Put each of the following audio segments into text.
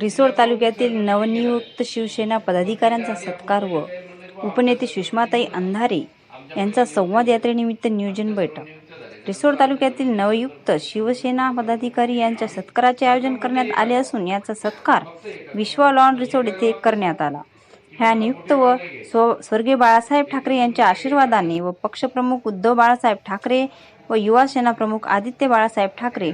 रिसोड तालुक्यातील नवनियुक्त शिवसेना पदाधिकाऱ्यांचा सत्कार व उपनेते सुषमाताई अंधारे यांचा संवाद यात्रेनिमित्त नियोजन बैठक. रिसोड तालुक्यातील नवयुक्त शिवसेना पदाधिकारी यांच्या सत्काराचे आयोजन करण्यात आले असून याचा सत्कार विश्वा लॉन रिसोड येथे करण्यात आला. ह्या नियुक्त व स्व स्वर्गीय बाळासाहेब ठाकरे यांच्या आशीर्वादाने व पक्षप्रमुख उद्धव बाळासाहेब ठाकरे व युवा सेना प्रमुख आदित्य बाळासाहेब ठाकरे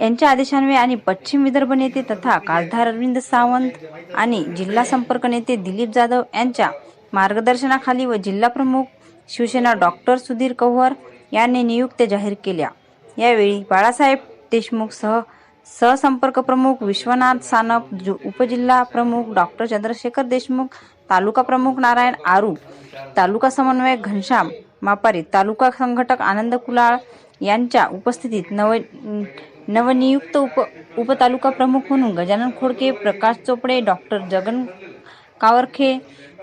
यांच्या आदेशान्वये आणि पश्चिम विदर्भ नेते तथा खासदार अरविंद सावंत आणि जिल्हा संपर्क नेते दिलीप जाधव यांच्या मार्गदर्शनाखाली व जिल्हा प्रमुख शिवसेना डॉक्टर सुधीर कव्हर यांनी नियुक्त्या जाहीर केल्या. यावेळी बाळासाहेब देशमुख सह सहसंपर्क प्रमुख विश्वनाथ सानप जु- उपजिल्हा प्रमुख डॉक्टर चंद्रशेखर देशमुख तालुका प्रमुख नारायण आरू तालुका समन्वयक घनश्याम मापारी तालुका संघटक आनंद कुलाळ यांच्या उपस्थितीत नव नवनियुक्त उप उपतालुका प्रमुख म्हणून गजानन खोडके प्रकाश चोपडे डॉक्टर जगन कावरखे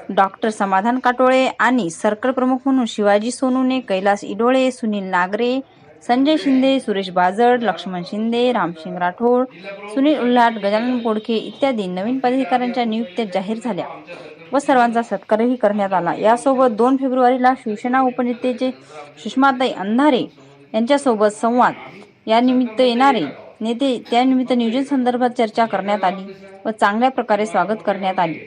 डॉक्टर समाधान काटोळे आणि सर्कल प्रमुख म्हणून शिवाजी सोनूने कैलास इडोळे सुनील नागरे संजय शिंदे सुरेश बाजड लक्ष्मण शिंदे रामसिंग राठोड सुनील उल्हाट गजानन बोडके इत्यादी नवीन पदाधिकाऱ्यांच्या नियुक्त्या जाहीर झाल्या व सर्वांचा सत्कारही करण्यात आला. यासोबत दोन फेब्रुवारीला शिवसेना उपनेतेचे सुषमाताई अंधारे यांच्यासोबत संवाद यानिमित्त येणारे नेते त्यानिमित्त नियोजन संदर्भात चर्चा करण्यात आली व चांगल्या प्रकारे स्वागत करण्यात आले.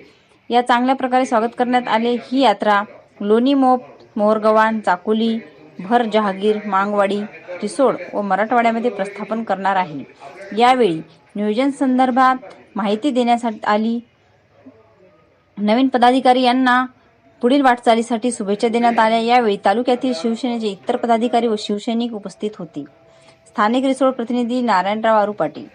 या चांगल्या प्रकारे स्वागत करण्यात आले ही यात्रा लोणी मोप मोहरगव्हाण चाकोली भर जहागीर मांगवाडी रिसोड व मराठवाड्यामध्ये प्रस्थापन करणार आहे. यावेळी नियोजन संदर्भात माहिती देण्यासाठी आली. नवीन पदाधिकारी यांना पुढील वाटचालीसाठी शुभेच्छा देण्यात आल्या. यावेळी तालुक्यातील शिवसेनेचे इतर पदाधिकारी व शिवसैनिक उपस्थित होते. સ્થાનિક રિસોર્ટ પ્રતિનિધિ નારાયણરાવ આરુ પાટીલ